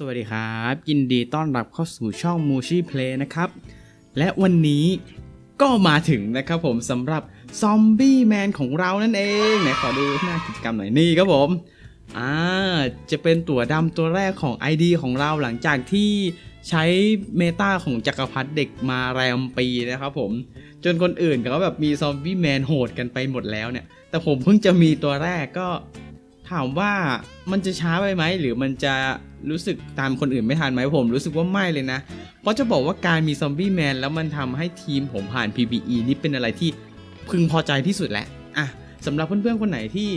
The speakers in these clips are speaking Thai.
สวัสดีครับ ยินดีต้อนรับเข้าสู่ช่องมูชี่เพลย์นะครับ และวันนี้ก็มาถึงนะครับผมสำหรับซอมบี้แมนของเรานั่นเองไหนขอดูหน้ากิจกรรมหน่อยนี่ครับผมอ่าจะเป็นตัวดำตัวแรกของ ID ของเราหลังจากที่ใช้เมตาของจักรพรรดิเด็กมาแรมปีนะครับผม จนคนอื่นเขาแบบมีซอมบี้แมนโหดกันไปหมดแล้วเนี่ย แต่ผมเพิ่งจะมีตัวแรกก็ ถามว่ามันจะช้าไปไหมหรือมันจะรู้สึกตามคนอื่นไม่ทันไหมผมรู้สึกว่าไม่เลยนะ เพราะจะบอกว่าการมีซอมบี้แมนแล้วมันทำให้ทีมผมผ่าน PBE นี่เป็นอะไรที่พึงพอใจที่สุดแหละอะสำหรับเพื่อนๆคนไหนที่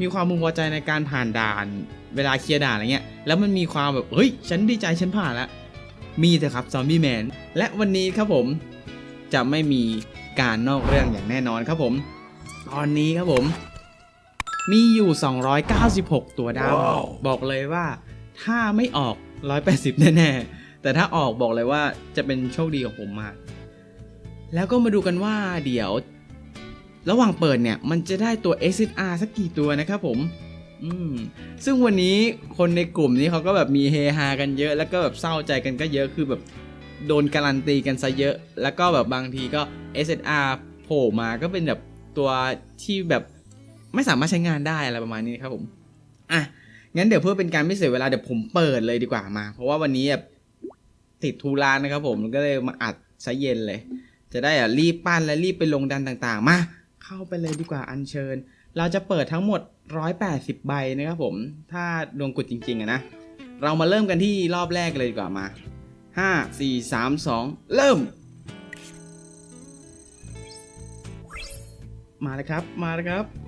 มีความพึงพอใจในการผ่านด่านเวลาเคลียร์ด่านอะไรเงี้ย แล้วมันมีความแบบเฮ้ย ฉันดีใจฉันผ่านแล้ว มีเถอะครับซอมบี้แมนและวันนี้ครับผมจะไม่มีการนอกเรื่องอย่างแน่นอนครับผม ตอนนี้ครับผม มีอยู่ 296 ตัวดาวว้าวบอกเลยว่า ถ้าไม่ออก 180 แน่ๆ แต่ถ้าออกบอกเลยว่าจะเป็นโชคดีของผมมาก แล้วก็มาดูกันว่าเดี๋ยว ระหว่างเปิดเนี่ย มันจะได้ตัว SSR สักกี่ตัวนะครับผมอืมซึ่งวันนี้คนในกลุ่มนี้เขาก็แบบมีเฮฮากันเยอะ แล้วก็แบบเศร้าใจกันก็เยอะคือแบบโดนการันตีกันซะเยอะ แล้วก็แบบบางทีก็ SSR โผล่มาก็เป็นแบบตัวที่แบบ ไม่สามารถใช้งานได้อะไรประมาณนี้ครับผมอะงั้นเดี๋ยวเพื่อเป็นการไม่เสียเวลาเดี๋ยวผมเปิดเลยดีกว่ามา เพราะว่าวันนี้แบบติดทุรานนะครับ ผมก็เลยมาอัดซะเย็นเลย จะได้อะรีบปั้นและรีบไปลงดันต่างๆ มาเข้าไปเลยดีกว่าอัญเชิญ เราจะเปิดทั้งหมด 180 ใบนะครับผม ถ้าดวงกุดจริงๆอะนะเรามาเริ่มกันที่รอบแรกเลยดีกว่ามา 5 4 3 2 เริ่ม มาเลยครับ มาเลยครับ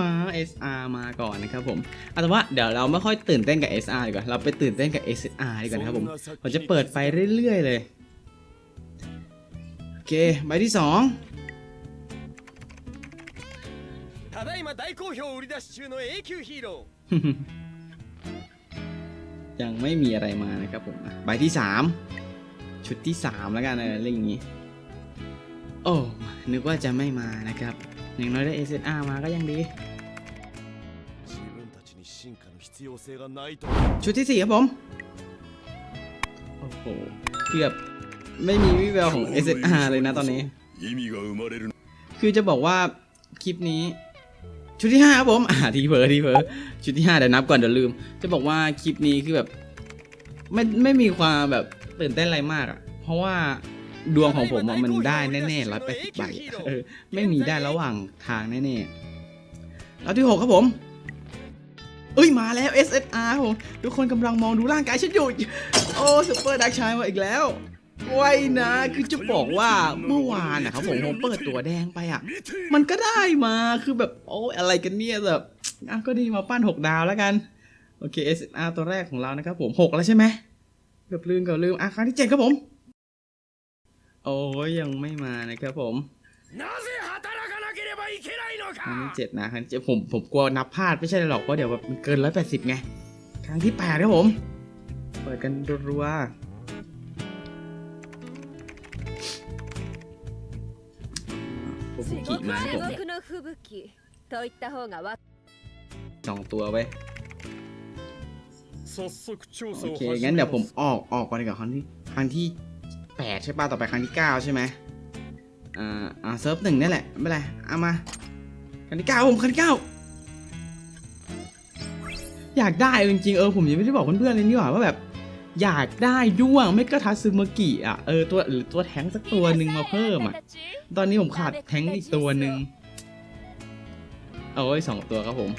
มา SR มาก่อนนะครับผมเอาแต่ว่าเดี๋ยวเราไม่ค่อยตื่นเต้นกับ SR ดีกว่า เราไปตื่นเต้นกับ SR ดีกว่านะครับผม ผมจะเปิดไปเรื่อยๆเลย โอเค ใบที่ 2 ただいま大好評売り出し中の永久ヒーロー ยังไม่มีอะไรมานะครับผมอ่ะใบที่ 3 ชุดที่ 3 แล้วกันเออเรื่องอย่างนี้ โอ้ นึกว่าจะไม่มานะครับอย่างน้อยได้ SSR มาก็ยังดี ชุดที่ 4 ครับผม โอ้โห เกือบไม่มีวิแววของ SSR เลยนะตอนนี้ คือจะบอกว่าคลิปนี้ ชุดที่ 5 ครับผม อ่าทีเพอทีเพอชุดที่ 5 เดี๋ยวนับก่อนเดี๋ยวลืม จะบอกว่าคลิปนี้คือแบบ ไม่ไม่มีความแบบตื่นเต้นอะไรมากอะเพราะว่า ดวงของผมอะมันได้แน่ๆร้อยแปดสิบใบเออไม่มีได้ระหว่างทางแน่ๆแล้วที่6ครับผมเอ้ยมาแล้ว SSR ผมทุกคนกำลังมองดูร่างกายฉันอยู่ โอ้ซุปเปอร์ดักชายมาอีกแล้วไว้นะคือจะบอกว่าเมื่อวานนะครับผมผมเปิดตัวแดงไปอะ มันก็ได้มาคือแบบโอ้อะไรกันเนี่ยแบบอะก็ดีมาปั้น 6 ดาวแล้วกัน โอเค SR ตัวแรกของเรานะครับผม 6 แล้วใช่ไหมเกือบลืมเกือบลืมอะครั้งที่ 7 ครับผม โอ้ยยังไม่มานะครับผมครั้งที่เจ็ดนะครั้งเจ็ดผมผมกลัวนับพลาดไม่ใช่หรอกเพราะเดี๋ยวแบบมันเกินร้อยแปดสิบไง ครั้งที่แปดครับผม เปิดกันรัวๆผมขี่มาผมสองตัวไปโอเค งั้นเดี๋ยวผมออกออกก่อนดีกว่าครั้งที่ครั้งที่ แปดใช่ป่ะ ต่อไปครั้งที่เก้าใช่ไหมอ่าอ่าเซิร์ฟหนึ่งนี่แหละ ไม่เป็นไร เอามา ครั้งที่เก้าผมครั้งที่เก้าอยากได้จริงๆ เออ ผมยังไม่ได้บอกเพื่อนๆเลยนี่หว่าว่าแบบ อยากได้ด้วงไม่ก็ทัซึมกิอะ เออ ตัวหรือตัวแท้งสักตัวหนึ่งมาเพิ่มอะ ตอนนี้ผมขาดแท้งอีกตัวหนึ่งเอาไว้สองตัวครับผม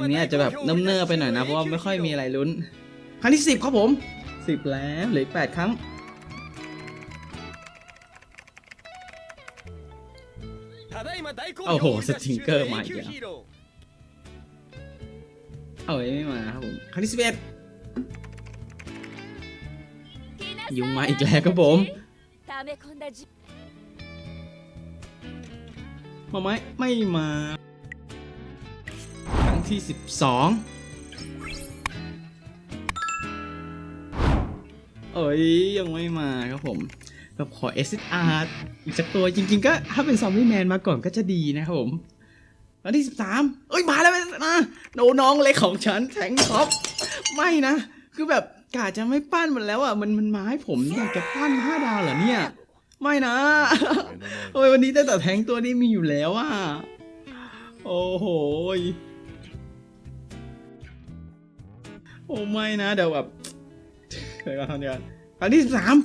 อันนี้อาจจะแบบเนิ่มเนอไปหน่อยนะ เพราะว่าไม่ค่อยมีอะไรลุ้น ครั้งที่สิบครับผม สิบแล้วเหลือแปดครั้ง โอ้โห สติงเกอร์าหม่แล้วเอาไว้ไม่มาครับผม ครั้งที่สิบเอ็ดยุงมาอีกแล้วครับผมมาไหมไม่มา ครั้งที่สิบสอง อ้ยยังไม่มาครับผมแบบขอ SSR อีกสักตัวจริง ๆ ก็ถ้าเป็นซอมบี้แมนมาก่อนก็จะดีนะครับผมครั้งที่สิบสามเอ้ย มาแล้วนะโนน้องเล็กของฉันแทงท็อปไม่นะ คือแบบกาจะไม่ปั้นมันแล้วอะมันมันมาให้ผมอยากจะปั้นห้าดาวเหรอเนี่ย ไม่นะโอ้ยวันนี้ได้แต่แทงตัวนี้มีอยู่แล้วอะโอ้โหยโอ้ไม่นะเดี๋ยวแบบ เคยมาครั้งเดียครั้งที่สาม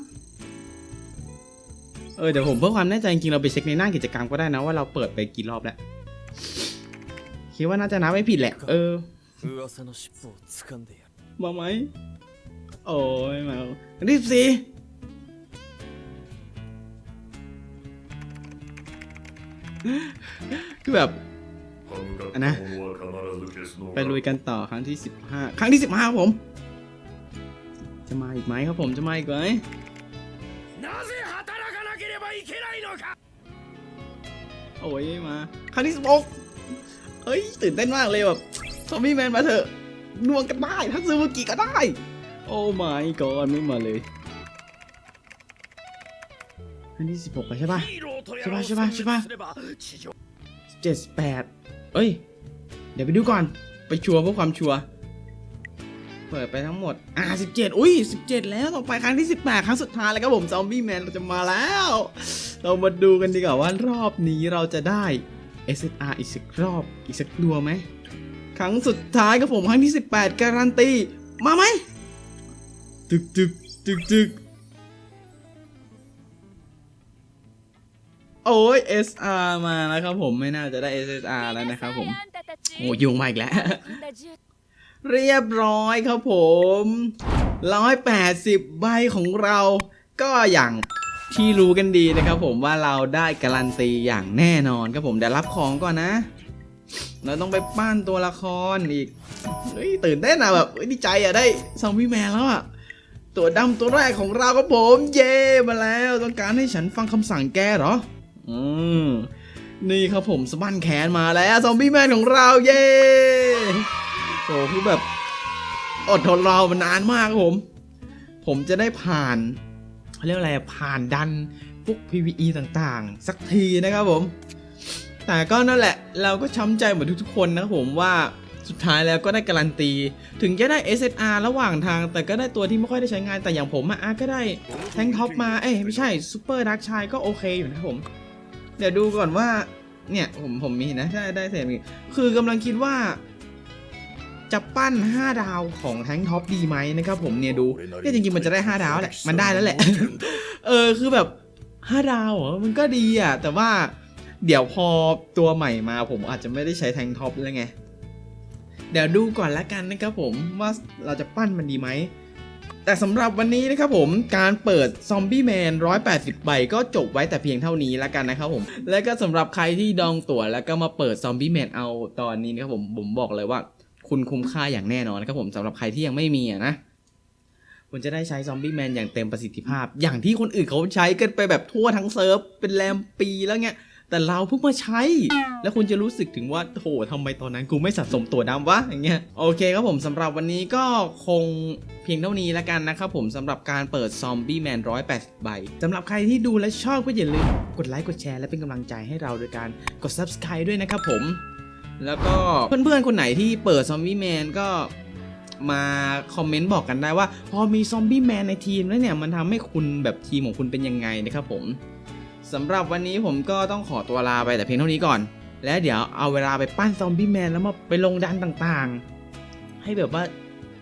เออเดี๋ยวผมเพื่อความแน่ใจจริงๆเราไปเช็คในหน้ากิจกรรมก็ได้นะว่าเราเปิดไปกี่รอบแล้วคิดว่าน่าจะนับไม่ผิดแหละ เออมาไหมโอ้ยมาครั้งที่สี่คือแบบนะ ไปลุยกันต่อครั้งที่สิบห้าครั้งที่สิบห้าผม มาอีกไหมครับผมจะมาอีกไหมโอ้ยมาครั้ที่สิบหกเฮ้ยตื่นเต้นมากเลยแบบทอมมี่แมนมาเถอะดวงกันได้ถ้าซื้อมื่กิก็ได้ โอ้ my god ไม่มาเลยอันที่สิบหกใช่ป่ะใช่ป่ะใช่ป่ะใช่ป่ะเจ็ดแปดเอ้ย เดี๋ยวไปดูก่อน ไปชัวร์เพื่อความชัวร์ เปิดไปทั้งหมด อ่าสิบเจ็ดอุ้ยสิบเจ็ดแล้วต่อไปครั้งที่สิบแปดครั้งสุดท้ายแล้วครับผมซอมบี้แมนเราจะมาแล้ว เรามาดูกันดีกว่าว่ารอบนี้เราจะได้ SSR อีกสักรอบอีกสักดัวไหม ครั้งสุดท้ายครับผมครั้งที่สิบแปดการันตี มาไหมจึกจึกจึกจึกโอ้ย SR มาแล้วครับผมไม่น่าจะได้ SSR แล้วนะครับผม โอ้ยุงมาอีกแล้ว เรียบร้อยครับผม180ใบของเราก็อย่างที่รู้กันดีนะครับผมว่าเราได้การันตีอย่างแน่นอนครับผมเดี๋ยวรับของก่อนนะ เราต้องไปปั้นตัวละครอีกเฮ้ยตื่นเต้นอะแบบดีใจอะได้ซอมบี้แมนแล้วอะตัวดำตัวแรกของเราครับผม เย่มาแล้วต้องการให้ฉันฟังคำสั่งแกเหรอ อืมนี่ครับผมสบั้นแขนมาแล้วซอมบี้แมนของเราเย่ โอ้คือแบบอดทนรอมานานมากครับผม ผมจะได้ผ่านเขาเรียกอะไรอะผ่านดันพวก PVE ต่างๆ สักทีนะครับผม แต่ก็นั่นแหละเราก็ช้ำใจเหมือนทุกๆคนนะครับผมว่าสุดท้ายแล้วก็ได้การันตี ถึงจะได้ SSR ระหว่างทาง แต่ก็ได้ตัวที่ไม่ค่อยได้ใช้งานแต่อย่างผมอะอะก็ได้แทงท็อปมา เอ้ยไม่ใช่ซูเปอร์ดักชายก็โอเคอยู่นะผม เดี๋ยวดูก่อนว่าเนี่ยผมผมมีนะได้ได้เสร็จมีคือกำลังคิดว่า จะปั้น 5 ดาวของแทงท็อปดีไหมนะครับผมเนี่ยดูเนี่ยจริงๆมันจะได้ 5 ดาวแหละ มันได้แล้วแหละ เออคือแบบ 5 ดาวเหรอมันก็ดีอะ แต่ว่าเดี๋ยวพอตัวใหม่มาผมอาจจะไม่ได้ใช้แทงท็อปแล้วไง เดี๋ยวดูก่อนละกันนะครับผมว่าเราจะปั้นมันดีไหมแต่สำหรับวันนี้นะครับผมการเปิดซอมบี้แมน180 ใบก็จบไว้แต่เพียงเท่านี้ละกันนะครับผม และก็สำหรับใครที่ดองตั๋วแล้วก็มาเปิดซอมบี้แมนเอาตอนนี้นะครับผมผมบอกเลยว่า คุณคุ้มค่าอย่างแน่นอนนะครับผมสำหรับใครที่ยังไม่มีนะคุณจะได้ใช้ซอมบี้แมนอย่างเต็มประสิทธิภาพ อย่างที่คนอื่นเขาใช้กันไปแบบทั่วทั้งเซิร์ฟ เป็นแรมปีแล้วเงี้ย แต่เราเพิ่งมาใช้ แล้วคุณจะรู้สึกถึงว่าโหทำไมตอนนั้นกูไม่สะสมตัวดำวะอย่างเงี้ยโอเคครับผมสำหรับวันนี้ก็คงเพียงเท่านี้แล้วกันนะครับผมสำหรับการเปิดซอมบี้แมน180 ใบสำหรับใครที่ดูและชอบก็อย่าลืมกดไลค์กดแชร์และเป็นกำลังใจให้เราโดยการกด subscribe ด้วยนะครับผม แล้วก็เพื่อนๆ คนไหนที่เปิดซอมบี้แมนก็มาคอมเมนต์บอกกันได้ว่า พอมีซอมบี้แมนในทีมแล้วเนี่ย มันทำให้คุณแบบทีมของคุณเป็นยังไงนะครับผมสำหรับวันนี้ผมก็ต้องขอตัวลาไปแต่เพียงเท่านี้ก่อน และเดี๋ยวเอาเวลาไปปั้นซอมบี้แมนแล้วมาไปลงดันต่างๆ ให้แบบว่า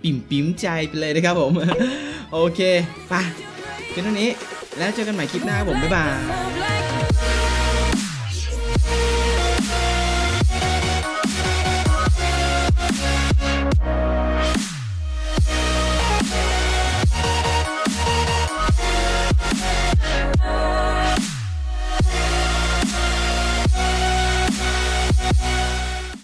ปิ่มปิมๆใจไปเลยนะครับผม โอเคไปเพียงเท่านี้แล้วเจอกันใหม่คลิปหน้าผมบ๊ายบาย